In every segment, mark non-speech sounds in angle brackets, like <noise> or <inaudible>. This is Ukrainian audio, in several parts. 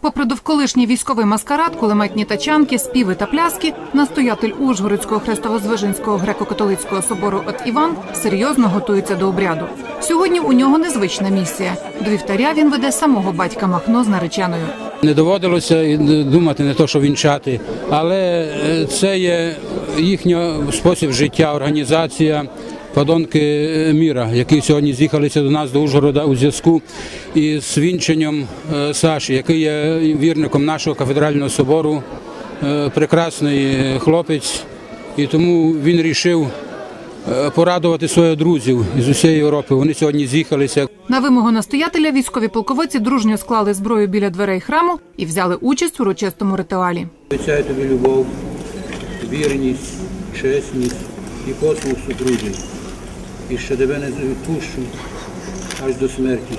Попри довколишній військовий маскарад, кулеметні тачанки, співи та пляски, настоятель Ужгородського хрестово-звиженського греко-католицького собору от Іван серйозно готується до обряду. Сьогодні у нього незвична місія. До вівтаря він веде самого батька Махно з нареченою. Не доводилося думати не то, що вінчати, але е, це є їхній спосіб життя, організація. Подонки е, міра, які сьогодні з'їхалися до нас до Ужгорода у зв'язку із вінченням е, Саші, який є вірником нашого кафедрального собору, Е, прекрасний хлопець, і тому він вирішив порадувати своїх друзів із усієї Європи. Вони сьогодні з'їхалися. На вимогу настоятеля військові полководці дружньо склали зброю біля дверей храму і взяли участь у урочистому ритуалі. Обіцяю тобі любов, вірність, чесність і послуг супружній, і що тебе не відпущу аж до смерті.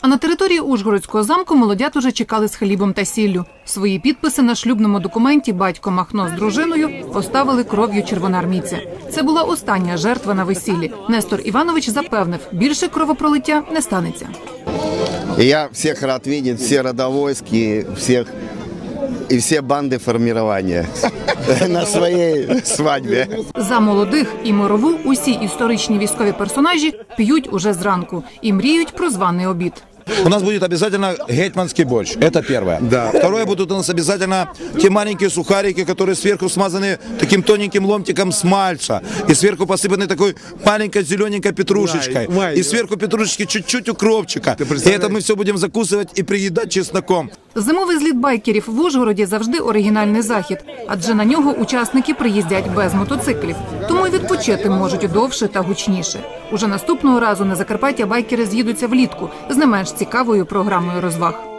А на території Ужгородського замку молодят уже чекали з хлібом та сіллю. Свої підписи на шлюбному документі батько Махно з дружиною поставили кров'ю червоноармійця. Це була остання жертва на весіллі. Нестор Іванович запевнив, більше кровопролиття не станеться. Я всех рад видеть, все родовойски, всех и все банды формирования <laughs> на своїй свадьбе. За молодих і мирову усі історичні військові персонажі п'ють уже зранку і мріють про званий обід. У нас будет обязательно гетманский борщ. Это первое. Да. Второе будут у нас обязательно те маленькие сухарики, которые сверху смазаны таким тоненьким ломтиком смальца. И сверху посыпаны такой маленькой зелененькой петрушечкой. Май, май. И сверху петрушечки чуть-чуть укропчика. И представляешь? это мы все будем закусывать и приедать чесноком. Зимовий зліт байкерів в Ужгороді завжди оригінальний захід, адже на нього учасники приїздять без мотоциклів, тому й відпочити можуть довше та гучніше. Уже наступного разу на Закарпаття байкери з'їдуться влітку з не менш цікавою програмою розваг.